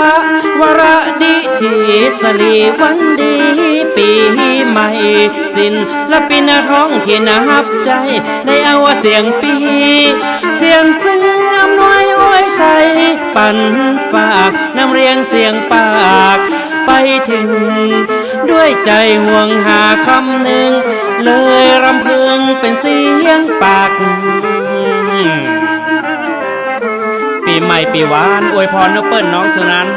พระวรดิทีสลีวันดีปีใหม่สิ้นและปินท้องที่นับใจได้เอาเสียงปี เสียงซึ้งอำนวยอวยชัยปั่นฝากนำเรียงเสียงปากไปถึง ด้วยใจห่วงหาคำหนึ่ง เลยรำพึงเป็นเสียงปาก ปีใหม่ปีหวานอวยพรนกเปิ้ลน้องสุนันท์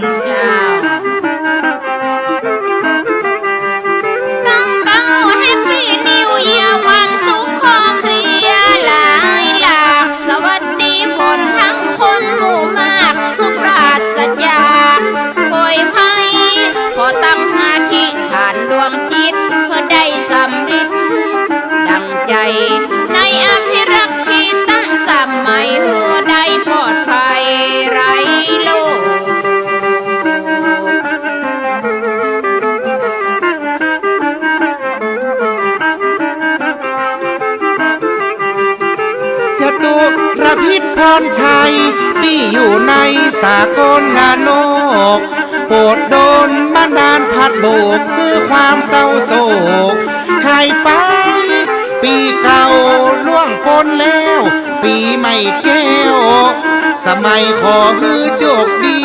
พิษพรชัยที่อยู่ในสากลลาโลกโปรดโดนบันดาลพัดโบกเพื่อความเศร้าโศกหายไป ปีเก่าล่วงพ้นแล้ว ปีใหม่แก้ว สมัยขอฮือโจกดี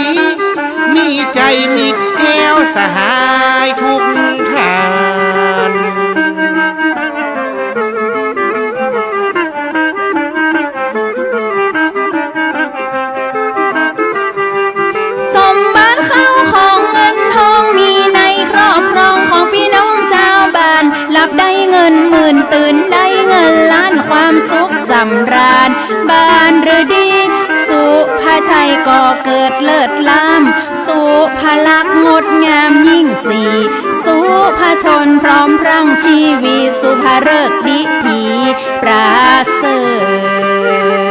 มีใจมิดแก้วสหายทุก ก็เกิดเลิศล้ำสุภลักษณ์งดงามยิ่งสีสุภชนพร้อมพรั่งชีวีสุภเริกดิถีปราเสริฐ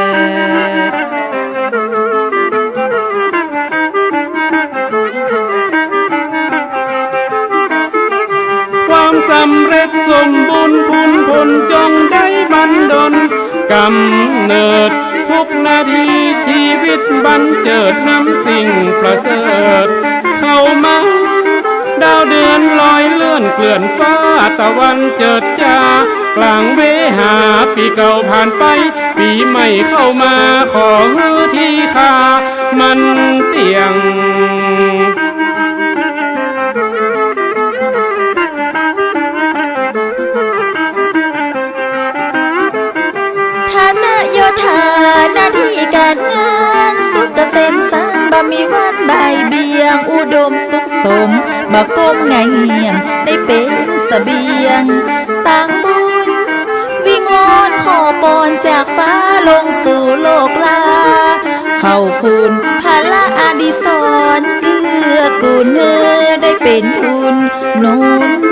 ความสำเร็จสมบูรณ์พูนผลจงได้บันดลกำเนิด ทุกนาทีชีวิตบันเจิดน้ำสิ่งประเสริฐ เข้ามา ดาวเดือนลอยเลื่อนเกลื่อนฟ้าตะวันเจิดจ้ากลางเวหาปีเก่าผ่านไป ปีใหม่เข้ามาขอฮือที่คามันเตียง มีวันบ่ายเบียง อุดมสุขสมบ่ก้มไงเหียงได้เป็นเสบียง ต่างบุญ วิงวอนขอปอนจากฟ้าลงสู่โลกลา เข้าคุณพละอดิศรเกื้อกูลเนอได้เป็นทุนนุน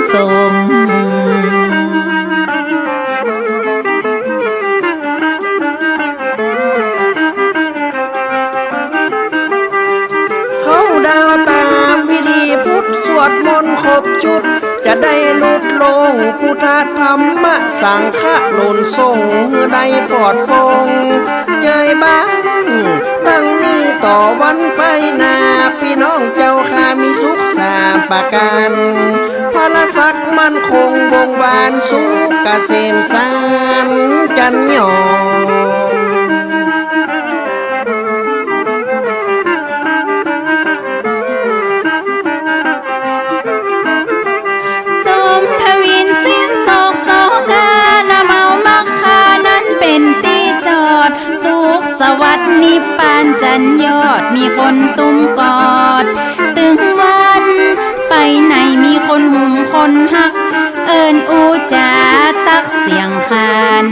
งพุทธธรรมสังฆะนุนส่งได้ปลอดปร่งเจยบ้างตั้งนี้ต่อวันไปนาพี่น้องเจ้าข้ามีสุขสามประการพระศักดิ์มั่นคงวงวานสุขเกษมสารจันยอง ดนิพพานจันยอดมีคนตุ้มกอด ตึงวันไปไหนมีคนหุ่มคนหัก เอิญอูจาตักเสียงคาน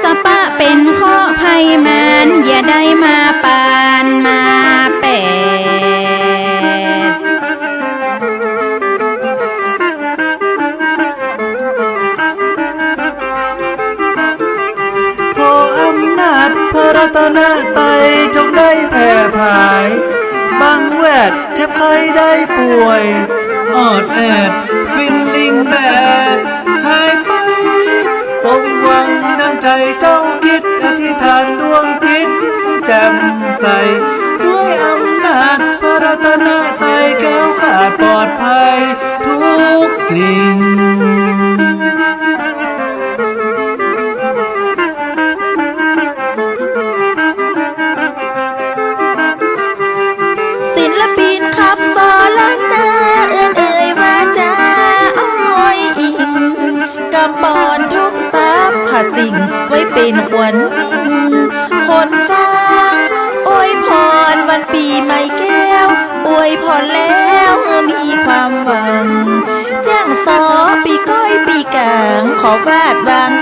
สปะเป็นข้อภัยมันอย่าได้มาปานมาายบังแวดเจ็บไข้ได้ป่วย ออดแอด ฟินลิงแบดหายไป สมหวังดังใจเจ้าคิดอธิษฐานดวงจิตแจ่มใส ด้วยอำนาจพระรัตนนาฏแก้วข้าปลอดภัย ทุกสิ่ง กำปอนทุกทรัพย์หาสิ่งไว้เป็นขวัญมิ่งคนฟ้าอวยพรวันปีใหม่แก้วอวยพรแล้วเออมีความหวัง แจ้งสอปีก้อยปีกลางขอวาดวางกลางบ้าน